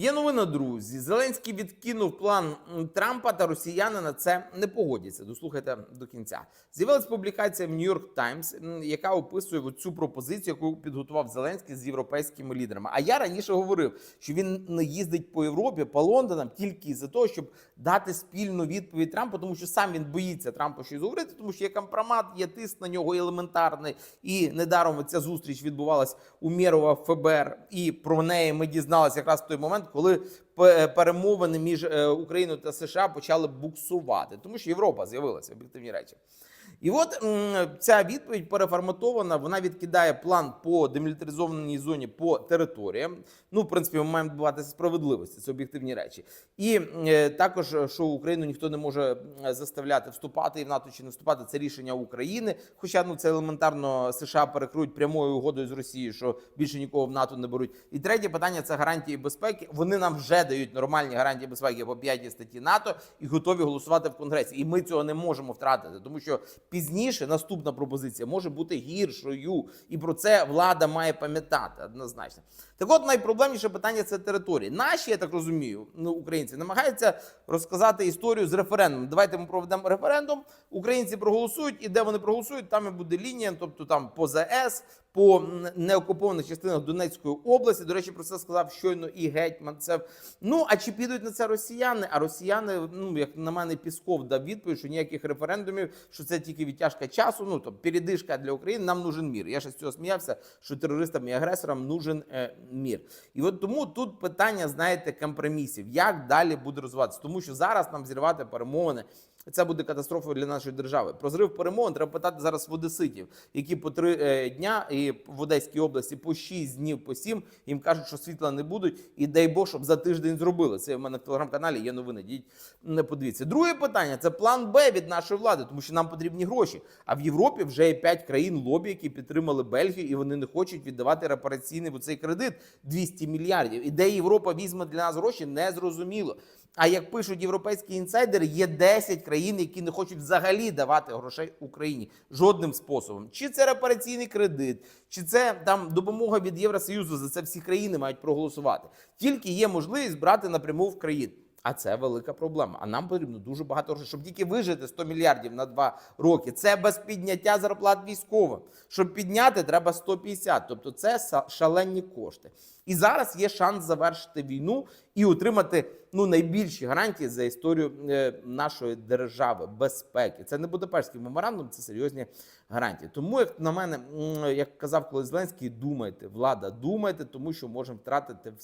Є новина, друзі. Зеленський відкинув план Трампа, та росіяни на це не погодяться. Дослухайте до кінця. З'явилась публікація в Нью-Йорк Таймс, яка описує цю пропозицію, яку підготував Зеленський з європейськими лідерами. А я раніше говорив, що він не їздить по Європі, по Лондонам тільки за того, щоб дати спільну відповідь Трампу, тому що сам він боїться Трампа щось говорити, тому що є компромат, є тиск на нього елементарний. І недаром ця зустріч відбувалась у Мєрова ФБР, і про неї ми дізналися якраз в той момент, коли пе- перемовини між е, Україною та США почали буксувати, тому що Європа з'явилася об'єктивні речі. І от ця відповідь переформатована. Вона відкидає план по демілітаризованій зоні по територіям. Ну, в принципі, ми маємо добиватися справедливості, це об'єктивні речі. І е, також, е, що Україну ніхто не може заставляти вступати і в НАТО чи не вступати. Це рішення України. Хоча ну це елементарно США перекриють прямою угодою з Росією, що більше нікого в НАТО не беруть. І третє питання це гарантії безпеки. Вони нам вже дають нормальні гарантії безпеки по п'ятій статті НАТО і готові голосувати в Конгресі. І ми цього не можемо втратити, тому що пізніше наступна пропозиція може бути гіршою, і про це влада має пам'ятати однозначно. Так, от найпроблемніше питання це території. Наші, я так розумію, ну українці намагаються розказати історію з референдумом. Давайте ми проведемо референдум. Українці проголосують, і де вони проголосують, там і буде лінія, тобто там по ЗС, по неокупованих частинах Донецької області. До речі, про це сказав щойно і гетьман. Це ну а чи підуть на це росіяни? А росіяни, ну як на мене, Пісков дав відповідь, що ніяких референдумів, що це тільки відтяжка часу. Ну тобто передишка для України. Нам нужен мір. Я ще з цього сміявся, що терористам і агресорам нужен е, мір. І от тому тут питання, знаєте, компромісів, як далі буде розвиватися, тому що зараз нам зірвати перемовини. Це буде катастрофою для нашої держави. Про зрив перемовин треба питати зараз в одеситів, які по три е, дня і в Одеській області по шість днів, по сім їм кажуть, що світла не будуть, і дай Бог, щоб за тиждень зробили. Це в мене в телеграм-каналі є новини. Діть не подивіться. Друге питання це план Б від нашої влади, тому що нам потрібні гроші. А в Європі вже є п'ять країн лобі, які підтримали Бельгію, і вони не хочуть віддавати репараційний цей кредит 200 мільярдів. І де Європа візьме для нас гроші, не зрозуміло. А як пишуть європейські інсайдери, є 10 країн, які не хочуть взагалі давати грошей Україні жодним способом. Чи це репараційний кредит, чи це там допомога від Євросоюзу. За це всі країни мають проголосувати. Тільки є можливість брати напряму в країн. А це велика проблема. А нам потрібно дуже багато грошей, щоб тільки вижити 100 мільярдів на два роки. Це без підняття зарплат військовим. Щоб підняти, треба 150. Тобто це шалені кошти. І зараз є шанс завершити війну і отримати ну найбільші гарантії за історію е, нашої держави безпеки. Це не Будапештський меморандум, це серйозні гарантії. Тому, як на мене, як казав колись Зеленський, думайте, влада, думайте, тому що можемо втратити все.